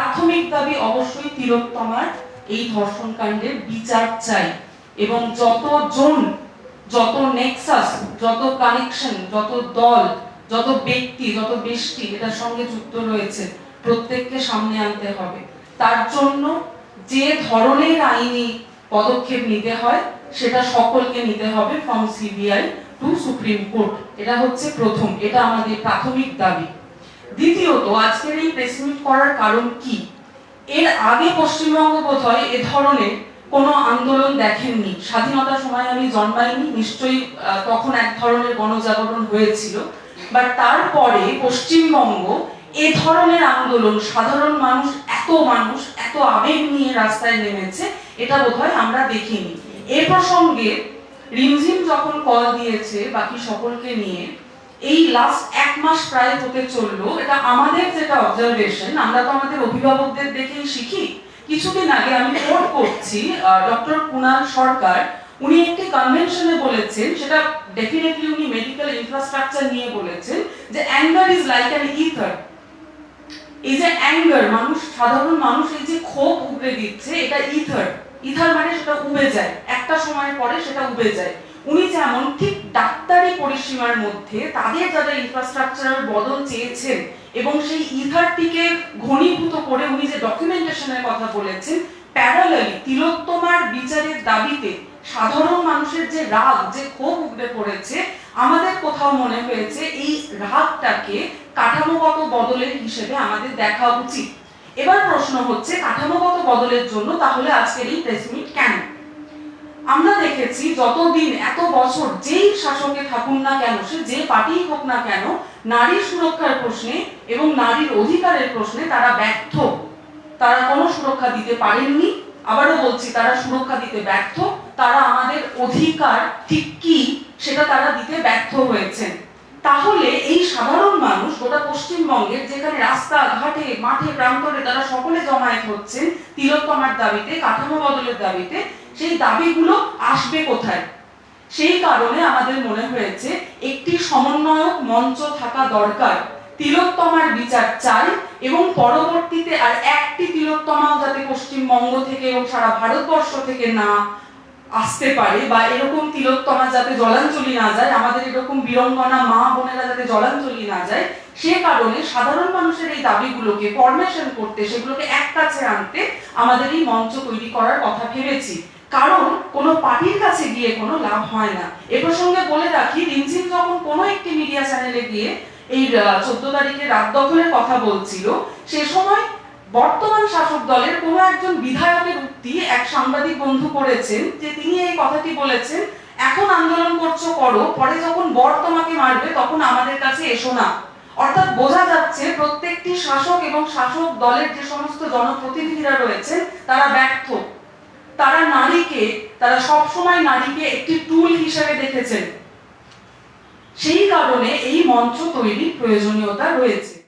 প্রাথমিক দাবি অবশ্যই তিলোত্তমার এই ধর্ষণ কাণ্ডের বিচার চাই এবং যতজন যত নেক্সাস যত কানেকশন যত দল, যত ব্যক্তি, যত ব্যষ্টি এটার সঙ্গে যুক্ত রয়েছে, প্রত্যেককে সামনে আনতে হবে। তার জন্য যে ধরনের আইনি পদক্ষেপ নিতে হয়, সেটা সকলকে নিতে হবে from CBI to supreme court এটা হচ্ছে প্রথম, এটা আমাদের প্রাথমিক দাবি। দ্বিতীয়ত, আজকের এই প্রেস মিট করার কারণ কি? এর আগে পশ্চিমবঙ্গ বোধহয় এ ধরনের কোনো আন্দোলন দেখেননি। স্বাধীনতার সময় আমি জন্মাইনি, নিশ্চয়ই তখন এক ধরনের গণজাগরণ হয়েছিল। বাট তারপরে পশ্চিমবঙ্গ এ ধরনের আন্দোলন, সাধারণ মানুষ, এত মানুষ, এত আবেগ নিয়ে রাস্তায় নেমেছে, এটা বোধহয় আমরা দেখিনি। এ প্রসঙ্গে রিমঝিম যখন কল দিয়েছে বাকি সকলকে নিয়ে এই লাস্ট এক মাস প্রায় হতে চলল। এটা আমাদের যেটা অবজারভেশন আমরা তো আমাদের অভিভাবকদের দেখেই শিখি। কিছুদিন আগে আমি কোট করছি ডক্টর কুনাল সরকার। উনি একটি কনভেনশনে বলেছেন, সেটা ডেফিনেটলি উনি মেডিকেল ইনফ্রাস্ট্রাকচার নিয়ে বলেছেন, যে anger is like an ether এই যে অ্যাঙ্গার মানুষ, সাধারণ মানুষ এই যে ক্ষোভ উগড়ে দিচ্ছে, এটা ইথার ইথার মানে সেটা উবে যায়। একটা সময় পরে সেটা উবে যায়। উনি যেমন ঠিক ডাক্তারি পরিসীমার মধ্যে তাদের যারা ইনফ্রাস্ট্রাকচারের বদল চেয়েছেন এবং সেই ইথারটিকে ঘনীভূত করে উনি যে ডকুমেন্টেশনের কথা বলেছেন প্যারালালি তিলোত্তমার বিচারের দাবিতে সাধারণ মানুষের যে রাগ, যে ক্ষোভ উগড়ে পড়েছে, আমাদের কোথাও মনে হয়েছে এই রাগটাকে কাঠামোগত বদলের হিসেবে আমাদের দেখা উচিত। এবার প্রশ্ন হচ্ছে, কাঠামোগত বদলের জন্য তাহলে আজকের এই প্রেস মিট কেন? আমরা দেখেছি যতদিন, এত বছর যেই শাসকে থাকুন না কেন, সে যে পার্টি হোক না কেন নারী সুরক্ষার প্রশ্নে এবং নারীর অধিকারের প্রশ্নে তারা ব্যর্থ। তারা কোনো সুরক্ষা দিতে পারেননি। আবারও বলছি, তারা সুরক্ষা দিতে ব্যর্থ। তারা আমাদের অধিকার ঠিক কি, সেটা তারা দিতে ব্যর্থ হয়েছেন। তাহলে এই সাধারণ মানুষ গোটা পশ্চিমবঙ্গের যেখানে রাস্তা ঘাটে মাঠে প্রান্তরে তারা সকলে জমায়েত হচ্ছেন, তিলোত্তমার দাবিতে, কাঠামো বদলের দাবিতে, সেই দাবিগুলো আসবে কোথায়? সেই কারণে আমাদের মনে হয়েছে একটি সমন্বয়ক মঞ্চ থাকা দরকার। তিলোত্তমার বিচার চাই এবং পরবর্তীতে আর একটি তিলোত্তমাও যাতে পশ্চিমবঙ্গ থেকে এবং সারা ভারতবর্ষ থেকে না আসতে পারে বা এরকম তিলোত্তমা যাতে জলাঞ্জলি না যায়, আমাদের এরকম বীরঙ্গনা মা বোনেরা যাতে জলাঞ্জলি না যায়, সে কারণে সাধারণ মানুষের এই দাবিগুলোকে ফরমেশন করতে, সেগুলোকে এক কাছে আনতে আমাদের এই মঞ্চ তৈরি করার কথা ভেবেছি। কারণ কোনো পার্টির কাছে গিয়ে কোনো লাভ হয় না। এ প্রসঙ্গে বলে রাখি, রিমঝিম যখন কোনো একটি মিডিয়া চ্যানেলে গিয়ে এই চোদ্দ তারিখে রাত দখলের কথা বলছিল, সে সময় বর্তমান শাসক দলের কোনো একজন বিধায়কের উক্তি এক সাংবাদিক বন্ধু করেছেন যে তিনি এই কথাটি বলেছেন, এখন আন্দোলন করছ, করো, পরে যখন বর তোমাকে মারবে তখন আমাদের কাছে এসো না। অর্থাৎ বোঝা যাচ্ছে প্রত্যেকটি শাসক এবং শাসক দলের যে সমস্ত জনপ্রতিনিধিরা রয়েছেন, তারা ব্যর্থ। তারা নারীকে, তারা সবসময় নারীকে একটি টুল হিসেবে দেখেছেন। সেই কারণে এই মঞ্চ তৈরির প্রয়োজনীয়তা রয়েছে।